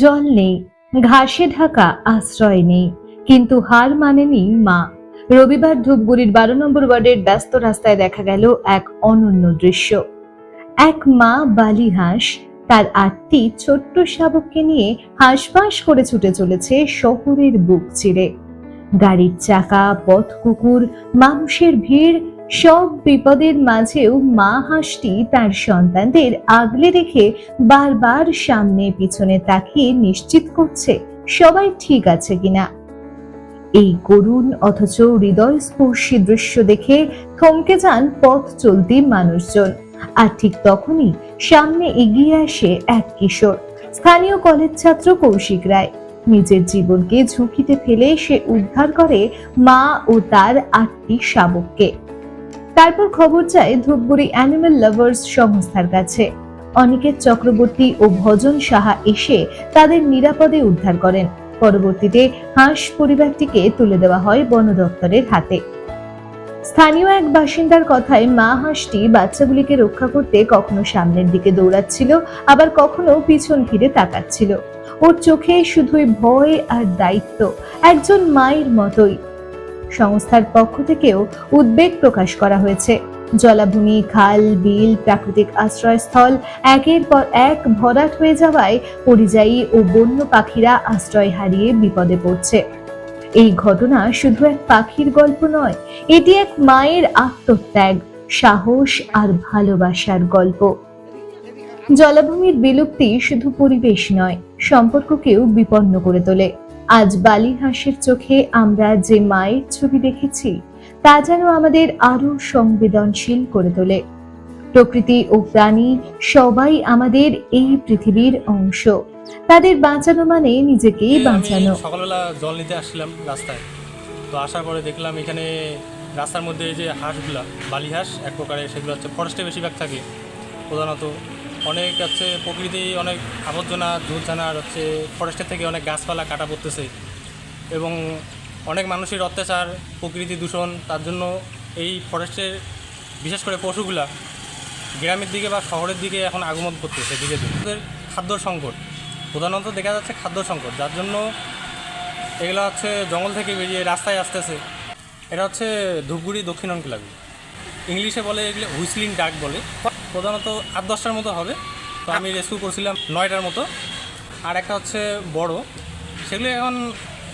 জল নেই, ঘাসে ঢাকা আশ্রয় নেই, কিন্তু হার মানেনি মা। রবিবার ধূপগুড়ির বারো নম্বর ওয়ার্ডের ব্যস্ত রাস্তায় দেখা গেল এক অনন্য দৃশ্য। এক মা বালি হাঁস, তার আটটি ছোট্ট শাবককে নিয়ে হাঁসফাঁস করে ছুটে চলেছে শহরের বুক চিরে। গাড়ির চাকা, পথ কুকুর, মানুষের ভিড় সব বিপদের মাঝেও মা হাঁসটি তার সন্তানদের আগলে রেখে বারবার সামনে পিছনে তাকিয়ে নিশ্চিত করছে, সবাই ঠিক আছে কিনা। এই করুণ অথচ হৃদয়স্পর্শী দৃশ্য দেখে থমকে যান পথ চলতি মানুষজন, আর ঠিক তখনই সামনে এগিয়ে আসে এক কিশোর, স্থানীয় কলেজ ছাত্র কৌশিক রায়। নিজের জীবনকে ঝুঁকিতে ফেলে সে উদ্ধার করে মা ও তার আটটি শাবককে। তারপর খবর যায় ধূপগুড়ি অ্যানিমেল লাভার্স সংস্থার কাছে। অনিকেত চক্রবর্তী ও ভজন সাহা এসে তাদের নিরাপদে উদ্ধার করেন। পরবর্তীতে হাঁস পরিবারটিকে তুলে দেওয়া হয় বন দপ্তরের হাতে। স্থানীয় এক বাসিন্দার কথায় মা হাঁসটি বাচ্চাগুলিকে রক্ষা করতে কখনো সামনের দিকে দৌড়াচ্ছিল, আবার কখনো পিছন ফিরে তাকাচ্ছিল। ওর চোখে শুধুই ভয় আর দায়িত্ব, একজন মায়ের মতোই। সংস্থার পক্ষ থেকেও উদ্বেগ প্রকাশ করা হয়েছে। জলাভূমি, খাল, বিল, প্রাকৃতিক আশ্রয়স্থল একের পর এক ভরাট হয়ে যাওয়ায় পরিযায়ী ও বন্য পাখিরা আশ্রয় হারিয়ে বিপদে পড়ছে। এই ঘটনা শুধু এক পাখির গল্প নয়, এটি এক মায়ের আত্মত্যাগ, সাহস আর ভালোবাসার গল্প। জলাভূমির বিলুপ্তি শুধু পরিবেশ নয়, সম্পর্ককেও বিপন্ন করে তোলে। আজ বালি হাঁসের চোখে আমরা যে মায়ের ছবি দেখেছি, তা যেন আমাদের আরও সংবেদনশীল করে তোলে। প্রকৃতি ও প্রাণী সবাই আমাদের এই পৃথিবীর অংশ। তাদের বাঁচানো মানে নিজেকেই বাঁচানো। সকালবেলা জল নিতে আসছিলাম রাস্তায়। তো আসার পরে দেখলাম এখানে রাস্তার মধ্যে যে হাঁসগুলা, বালি হাঁস এক প্রকারের, সেগুলো হচ্ছে ফরেস্টে বেশিরভাগ থাকে। প্রধানত অনেক হচ্ছে প্রকৃতি অনেক আবর্জনা ঝুলঝানা আর হচ্ছে ফরেস্টের থেকে অনেক গাছপালা কাটা পড়তেছে। এবং অনেক মানুষের অত্যাচার, প্রকৃতি দূষণ, তার জন্য এই ফরেস্টের বিশেষ করে পশুগুলা গ্রামের দিকে বা শহরের দিকে এখন আগমন করতেছে ধীরে ধীরে। খাদ্য সংকট, প্রধানত দেখা যাচ্ছে খাদ্য সংকট, যার জন্য এগুলো হচ্ছে জঙ্গল থেকে বেরিয়ে রাস্তায় আসতেছে। এটা হচ্ছে ধূপগুড়ি দক্ষিণ অঞ্চলাবি ইংলিশে বলে এগুলো হুইসলিং ডাক বলে। প্রধানত আট দশটার মতো হবে। তো আমি রেস্কিউ করছিলাম নয়টার মতো। আর একটা হচ্ছে বড়। সেগুলো এখন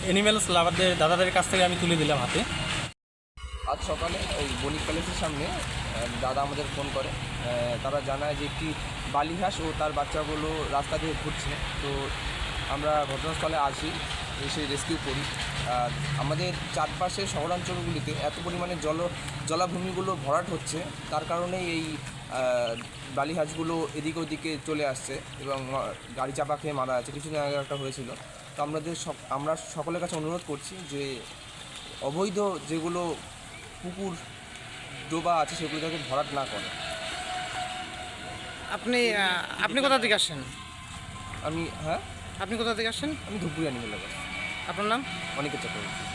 অ্যানিমেলস লাভারদের দাদাদের কাছ থেকে আমি তুলে দিলাম হাতে। আজ সকালে ওই বণিক প্যালেসের সামনে দাদা আমাদের ফোন করে। তারা জানায় যে একটি বালিহাঁস ও তার বাচ্চাগুলো রাস্তা দিয়ে ঘুরছে। তো আমরা ঘটনাস্থলে আসি, এসে রেস্কিউ করি। আর আমাদের চারপাশে শহরাঞ্চলগুলিতে এত পরিমাণে জল, জলাভূমিগুলো ভরাট হচ্ছে। তার কারণেই এই বালিহাঁসগুলো এদিক ওদিকে চলে আসছে এবং গাড়ি চাপা খেয়ে মারা আছে কিছুদিন আগে একটা হয়েছিল। তো আমাদের আমরা সকলের কাছে অনুরোধ করছি যে অবৈধ যেগুলো পুকুর ডোবা আছে সেগুলো যাতে ভরাট না করে আপনি আপনি কোথা থেকে আসছেন আমি হ্যাঁ? আপনি কোথা থেকে আসছেন আমি ধূপগুড়ি লাভার আপনার নাম? অনেকের চক্রবর্তী।